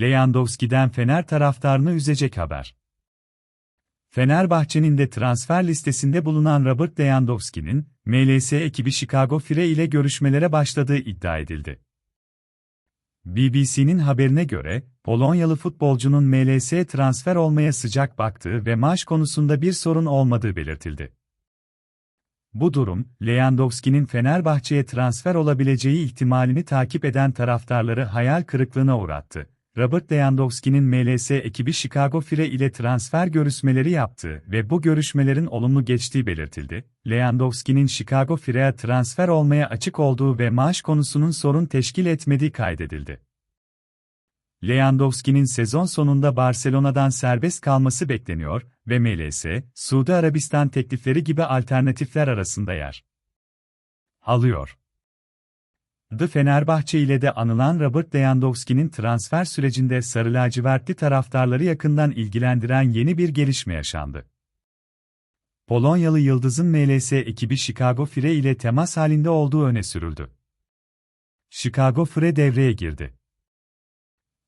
Lewandowski'den Fener taraftarını üzecek haber. Fenerbahçe'nin de transfer listesinde bulunan Robert Lewandowski'nin, MLS ekibi Chicago Fire ile görüşmelere başladığı iddia edildi. BBC'nin haberine göre, Polonyalı futbolcunun MLS transfer olmaya sıcak baktığı ve maaş konusunda bir sorun olmadığı belirtildi. Bu durum, Lewandowski'nin Fenerbahçe'ye transfer olabileceği ihtimalini takip eden taraftarları hayal kırıklığına uğrattı. Robert Lewandowski'nin MLS ekibi Chicago Fire ile transfer görüşmeleri yaptığı ve bu görüşmelerin olumlu geçtiği belirtildi. Lewandowski'nin Chicago Fire'ye transfer olmaya açık olduğu ve maaş konusunun sorun teşkil etmediği kaydedildi. Lewandowski'nin sezon sonunda Barcelona'dan serbest kalması bekleniyor ve MLS, Suudi Arabistan teklifleri gibi alternatifler arasında yer alıyor. The Fenerbahçe ile de anılan Robert Lewandowski'nin transfer sürecinde sarı lacivertli taraftarları yakından ilgilendiren yeni bir gelişme yaşandı. Polonyalı Yıldız'ın MLS ekibi Chicago Fire ile temas halinde olduğu öne sürüldü. Chicago Fire devreye girdi.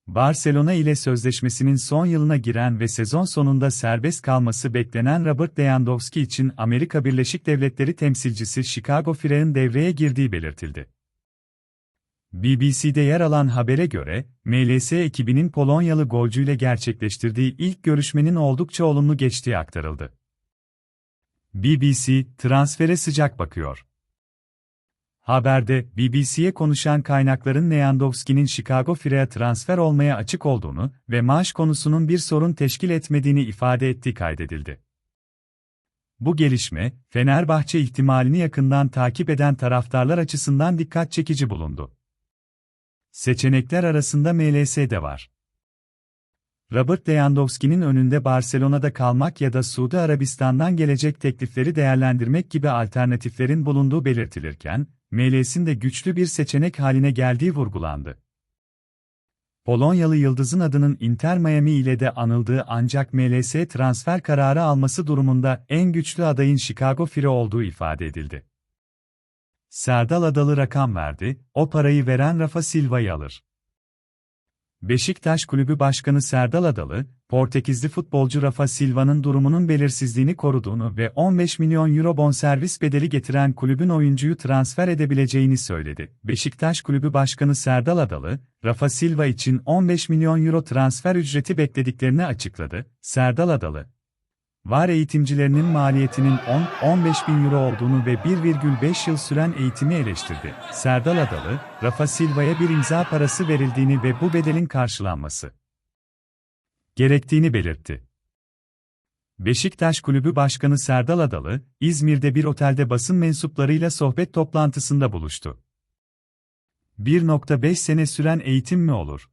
Barcelona ile sözleşmesinin son yılına giren ve sezon sonunda serbest kalması beklenen Robert Lewandowski için Amerika Birleşik Devletleri temsilcisi Chicago Fire'ın devreye girdiği belirtildi. BBC'de yer alan habere göre, MLS ekibinin Polonyalı golcüyle gerçekleştirdiği ilk görüşmenin oldukça olumlu geçtiği aktarıldı. BBC, transfere sıcak bakıyor. Haberde, BBC'ye konuşan kaynakların Lewandowski'nin Chicago Fire'ye transfer olmaya açık olduğunu ve maaş konusunun bir sorun teşkil etmediğini ifade ettiği kaydedildi. Bu gelişme, Fenerbahçe ihtimalini yakından takip eden taraftarlar açısından dikkat çekici bulundu. Seçenekler arasında MLS de var. Robert Lewandowski'nin önünde Barcelona'da kalmak ya da Suudi Arabistan'dan gelecek teklifleri değerlendirmek gibi alternatiflerin bulunduğu belirtilirken, MLS'in de güçlü bir seçenek haline geldiği vurgulandı. Polonyalı yıldızın adının Inter Miami ile de anıldığı ancak MLS transfer kararı alması durumunda en güçlü adayın Chicago Fire olduğu ifade edildi. Serdal Adalı rakam verdi, o parayı veren Rafa Silva'yı alır. Beşiktaş Kulübü Başkanı Serdal Adalı, Portekizli futbolcu Rafa Silva'nın durumunun belirsizliğini koruduğunu ve 15 milyon euro bonservis bedeli getiren kulübün oyuncuyu transfer edebileceğini söyledi. Beşiktaş Kulübü Başkanı Serdal Adalı, Rafa Silva için 15 milyon euro transfer ücreti beklediklerini açıkladı. Serdal Adalı, VAR eğitimcilerinin maliyetinin 10-15 bin euro olduğunu ve 1,5 yıl süren eğitimi eleştirdi. Serdal Adalı, Rafa Silva'ya bir imza parası verildiğini ve bu bedelin karşılanması gerektiğini belirtti. Beşiktaş Kulübü Başkanı Serdal Adalı, İzmir'de bir otelde basın mensuplarıyla sohbet toplantısında buluştu. 1.5 sene süren eğitim mi olur?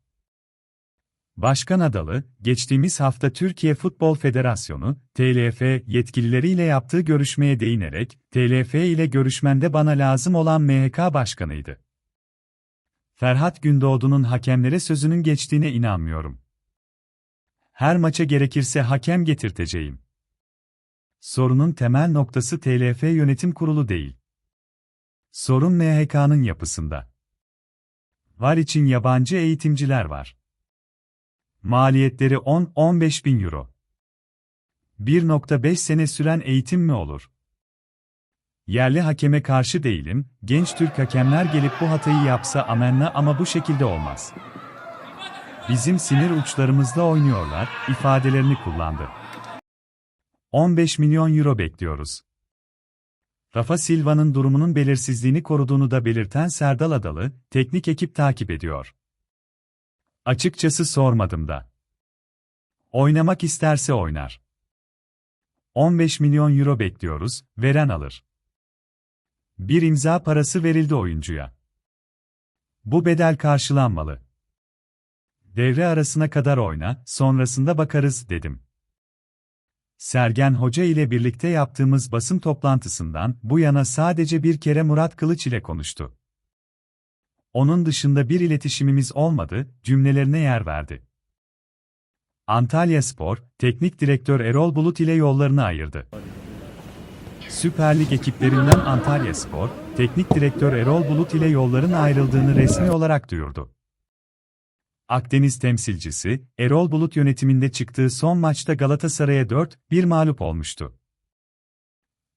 Başkan Adalı, geçtiğimiz hafta Türkiye Futbol Federasyonu, TLF yetkilileriyle yaptığı görüşmeye değinerek, TLF ile görüşmende bana lazım olan MHK başkanıydı. Ferhat Gündoğdu'nun hakemlere sözünün geçtiğine inanmıyorum. Her maça gerekirse hakem getirteceğim. Sorunun temel noktası TLF yönetim kurulu değil. Sorun MHK'nın yapısında. Var için yabancı eğitimciler var. Maliyetleri 10-15 bin euro. 1.5 sene süren eğitim mi olur? Yerli hakeme karşı değilim, genç Türk hakemler gelip bu hatayı yapsa amenna ama bu şekilde olmaz. Bizim sinir uçlarımızla oynuyorlar, ifadelerini kullandı. 15 milyon euro bekliyoruz. Rafa Silva'nın durumunun belirsizliğini koruduğunu da belirten Serdal Adalı, teknik ekip takip ediyor. Açıkçası sormadım da. Oynamak isterse oynar. 15 milyon euro bekliyoruz, veren alır. Bir imza parası verildi oyuncuya. Bu bedel karşılanmalı. Devre arasına kadar oyna, sonrasında bakarız, dedim. Sergen Hoca ile birlikte yaptığımız basın toplantısından bu yana sadece bir kere Murat Kılıç ile konuştu. Onun dışında bir iletişimimiz olmadı, cümlelerine yer verdi. Antalya Spor, Teknik Direktör Erol Bulut ile yollarını ayırdı. Süper Lig ekiplerinden Antalya Spor, Teknik Direktör Erol Bulut ile yolların ayrıldığını resmi olarak duyurdu. Akdeniz temsilcisi, Erol Bulut yönetiminde çıktığı son maçta Galatasaray'a 4-1 mağlup olmuştu.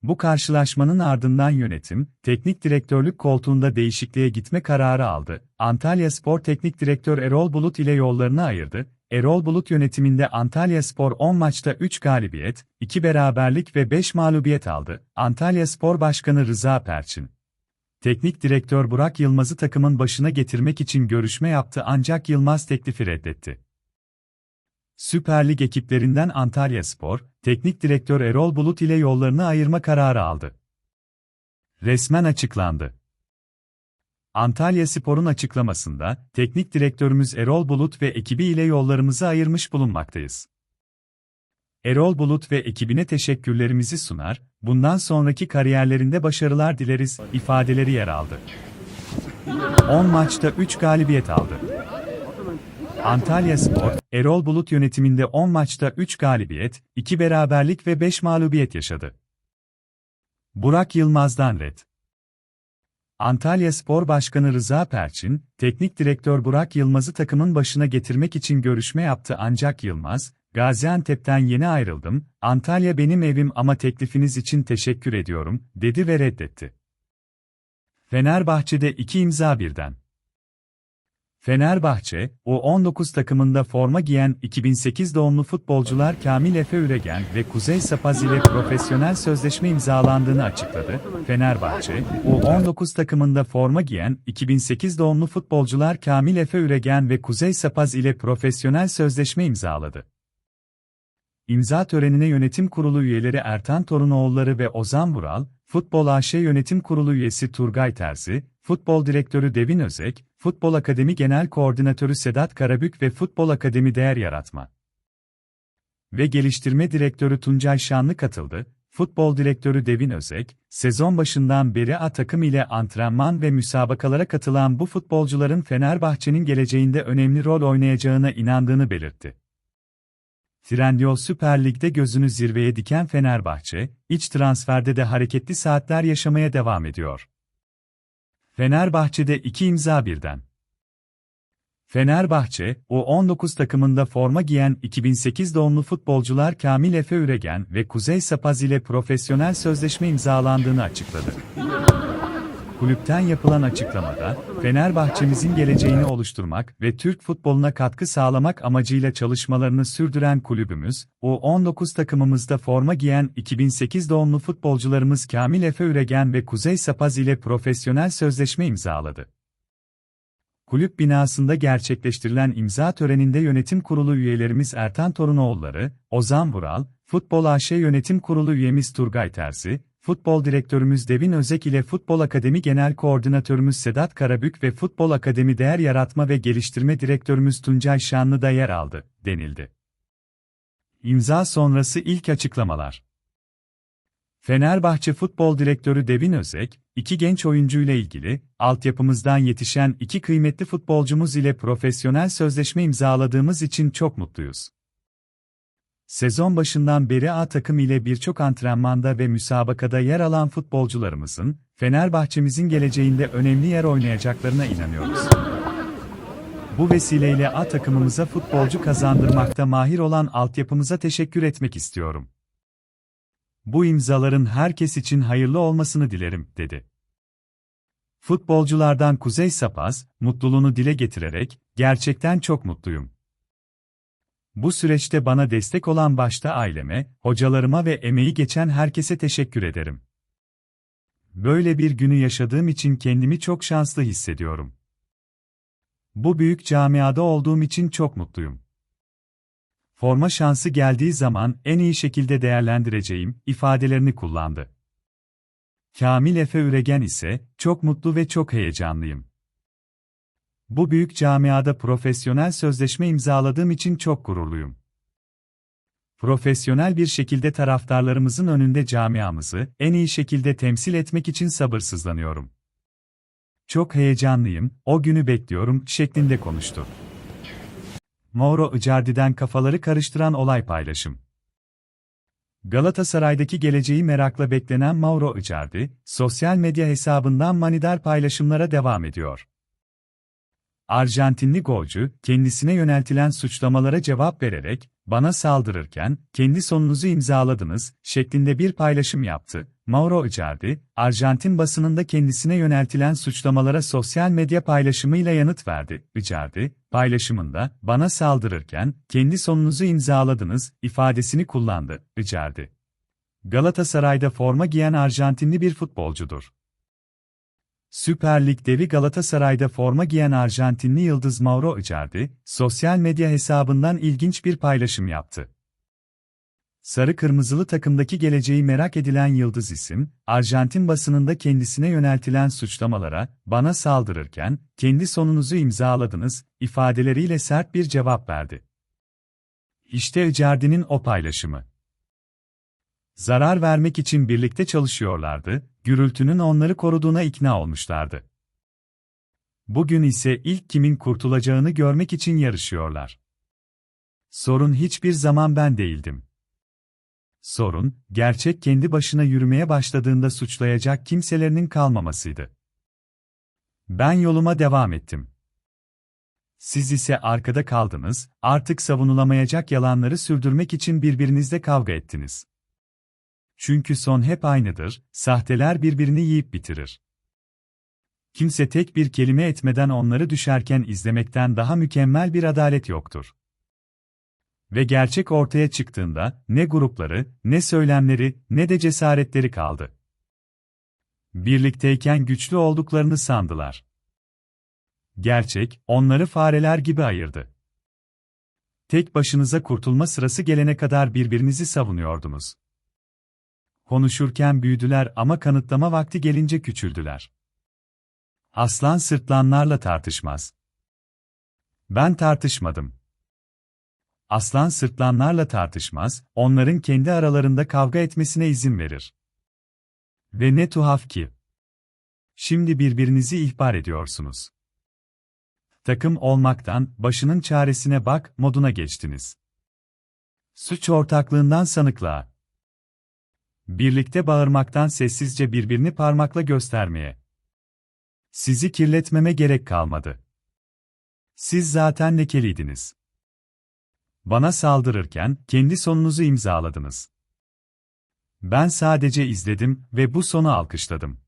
Bu karşılaşmanın ardından yönetim, teknik direktörlük koltuğunda değişikliğe gitme kararı aldı. Antalya Spor Teknik Direktör Erol Bulut ile yollarını ayırdı. Erol Bulut yönetiminde Antalya Spor 10 maçta 3 galibiyet, 2 beraberlik ve 5 mağlubiyet aldı. Antalya Spor Başkanı Rıza Perçin. Teknik direktör Burak Yılmaz'ı takımın başına getirmek için görüşme yaptı ancak Yılmaz teklifi reddetti. Süper Lig ekiplerinden Antalya Spor, teknik direktör Erol Bulut ile yollarını ayırma kararı aldı. Resmen açıklandı. Antalya Spor'un açıklamasında, teknik direktörümüz Erol Bulut ve ekibi ile yollarımızı ayırmış bulunmaktayız. Erol Bulut ve ekibine teşekkürlerimizi sunar, bundan sonraki kariyerlerinde başarılar dileriz, ifadeleri yer aldı. 10 maçta 3 galibiyet aldı. Antalya Spor, Erol Bulut yönetiminde 10 maçta 3 galibiyet, 2 beraberlik ve 5 mağlubiyet yaşadı. Burak Yılmaz'dan red. Antalya Spor Başkanı Rıza Perçin, teknik direktör Burak Yılmaz'ı takımın başına getirmek için görüşme yaptı ancak Yılmaz, Gaziantep'ten yeni ayrıldım, Antalya benim evim ama teklifiniz için teşekkür ediyorum, dedi ve reddetti. Fenerbahçe'de iki imza birden. Fenerbahçe, U19 takımında forma giyen 2008 doğumlu futbolcular Kamil Efe Üregen ve Kuzey Sapaz ile profesyonel sözleşme imzalandığını açıkladı. Fenerbahçe, U19 takımında forma giyen 2008 doğumlu futbolcular Kamil Efe Üregen ve Kuzey Sapaz ile profesyonel sözleşme imzaladı. İmza törenine yönetim kurulu üyeleri Ertan Torunoğulları ve Ozan Vural, Futbol AŞ Yönetim Kurulu üyesi Turgay Terzi, Futbol Direktörü Devin Özek, Futbol Akademi Genel Koordinatörü Sedat Karabük ve Futbol Akademi Değer Yaratma ve Geliştirme Direktörü Tuncay Şanlı katıldı. Futbol Direktörü Devin Özek, sezon başından beri A takım ile antrenman ve müsabakalara katılan bu futbolcuların Fenerbahçe'nin geleceğinde önemli rol oynayacağına inandığını belirtti. Trendyol Süper Lig'de gözünü zirveye diken Fenerbahçe, iç transferde de hareketli saatler yaşamaya devam ediyor. Fenerbahçe'de iki imza birden. Fenerbahçe, U19 takımında forma giyen 2008 doğumlu futbolcular Kamil Efe Üregen ve Kuzey Sapaz ile profesyonel sözleşme imzalandığını açıkladı. Kulüpten yapılan açıklamada, Fenerbahçemizin geleceğini oluşturmak ve Türk futboluna katkı sağlamak amacıyla çalışmalarını sürdüren kulübümüz, U19 takımımızda forma giyen 2008 doğumlu futbolcularımız Kamil Efe Üregen ve Kuzey Sapaz ile profesyonel sözleşme imzaladı. Kulüp binasında gerçekleştirilen imza töreninde yönetim kurulu üyelerimiz Ertan Torunoğulları, Ozan Vural, Futbol AŞ Yönetim Kurulu üyemiz Turgay Terzi, Futbol Direktörümüz Devin Özek ile Futbol Akademi Genel Koordinatörümüz Sedat Karabük ve Futbol Akademi Değer Yaratma ve Geliştirme Direktörümüz Tuncay Şanlı da yer aldı, denildi. İmza sonrası ilk açıklamalar. Fenerbahçe Futbol Direktörü Devin Özek, iki genç oyuncuyla ilgili, altyapımızdan yetişen iki kıymetli futbolcumuz ile profesyonel sözleşme imzaladığımız için çok mutluyuz. Sezon başından beri A takım ile birçok antrenmanda ve müsabakada yer alan futbolcularımızın, Fenerbahçemizin geleceğinde önemli yer oynayacaklarına inanıyoruz. Bu vesileyle A takımımıza futbolcu kazandırmakta mahir olan altyapımıza teşekkür etmek istiyorum. Bu imzaların herkes için hayırlı olmasını dilerim, dedi. Futbolculardan Kuzey Sapaz, mutluluğunu dile getirerek, gerçekten çok mutluyum. Bu süreçte bana destek olan başta aileme, hocalarıma ve emeği geçen herkese teşekkür ederim. Böyle bir günü yaşadığım için kendimi çok şanslı hissediyorum. Bu büyük camiada olduğum için çok mutluyum. Forma şansı geldiği zaman en iyi şekilde değerlendireceğim ifadelerini kullandı. Kamil Efe Üregen ise çok mutlu ve çok heyecanlıyım. Bu büyük camiada profesyonel sözleşme imzaladığım için çok gururluyum. Profesyonel bir şekilde taraftarlarımızın önünde camiamızı en iyi şekilde temsil etmek için sabırsızlanıyorum. Çok heyecanlıyım, o günü bekliyorum şeklinde konuştu. Mauro Icardi'den kafaları karıştıran olay paylaşım. Galatasaray'daki geleceği merakla beklenen Mauro Icardi, sosyal medya hesabından manidar paylaşımlara devam ediyor. Arjantinli golcü, kendisine yöneltilen suçlamalara cevap vererek, bana saldırırken, kendi sonunuzu imzaladınız, şeklinde bir paylaşım yaptı. Mauro Icardi, Arjantin basınında kendisine yöneltilen suçlamalara sosyal medya paylaşımıyla yanıt verdi. Icardi, paylaşımında, bana saldırırken, kendi sonunuzu imzaladınız, ifadesini kullandı. Icardi. Galatasaray'da forma giyen Arjantinli bir futbolcudur. Süper Lig devi Galatasaray'da forma giyen Arjantinli yıldız Mauro Icardi, sosyal medya hesabından ilginç bir paylaşım yaptı. Sarı kırmızılı takımdaki geleceği merak edilen yıldız isim, Arjantin basınında kendisine yöneltilen suçlamalara, bana saldırırken, kendi sonunuzu imzaladınız, ifadeleriyle sert bir cevap verdi. İşte Icardi'nin o paylaşımı. Zarar vermek için birlikte çalışıyorlardı, gürültünün onları koruduğuna ikna olmuşlardı. Bugün ise ilk kimin kurtulacağını görmek için yarışıyorlar. Sorun hiçbir zaman ben değildim. Sorun, gerçek kendi başına yürümeye başladığında suçlayacak kimselerinin kalmamasıydı. Ben yoluma devam ettim. Siz ise arkada kaldınız, artık savunulamayacak yalanları sürdürmek için birbirinizle kavga ettiniz. Çünkü son hep aynıdır, sahteler birbirini yiyip bitirir. Kimse tek bir kelime etmeden onları düşerken izlemekten daha mükemmel bir adalet yoktur. Ve gerçek ortaya çıktığında, ne grupları, ne söylemleri, ne de cesaretleri kaldı. Birlikteyken güçlü olduklarını sandılar. Gerçek, onları fareler gibi ayırdı. Tek başınıza kurtulma sırası gelene kadar birbirinizi savunuyordunuz. Konuşurken büyüdüler ama kanıtlama vakti gelince küçüldüler. Aslan sırtlanlarla tartışmaz. Ben tartışmadım. Aslan sırtlanlarla tartışmaz, onların kendi aralarında kavga etmesine izin verir. Ve ne tuhaf ki. Şimdi birbirinizi ihbar ediyorsunuz. Takım olmaktan, başının çaresine bak, moduna geçtiniz. Suç ortaklığından sanıklığa. Birlikte bağırmaktan sessizce birbirini parmakla göstermeye. Sizi kirletmeme gerek kalmadı. Siz zaten lekeliydiniz. Bana saldırırken kendi sonunuzu imzaladınız. Ben sadece izledim ve bu sonu alkışladım.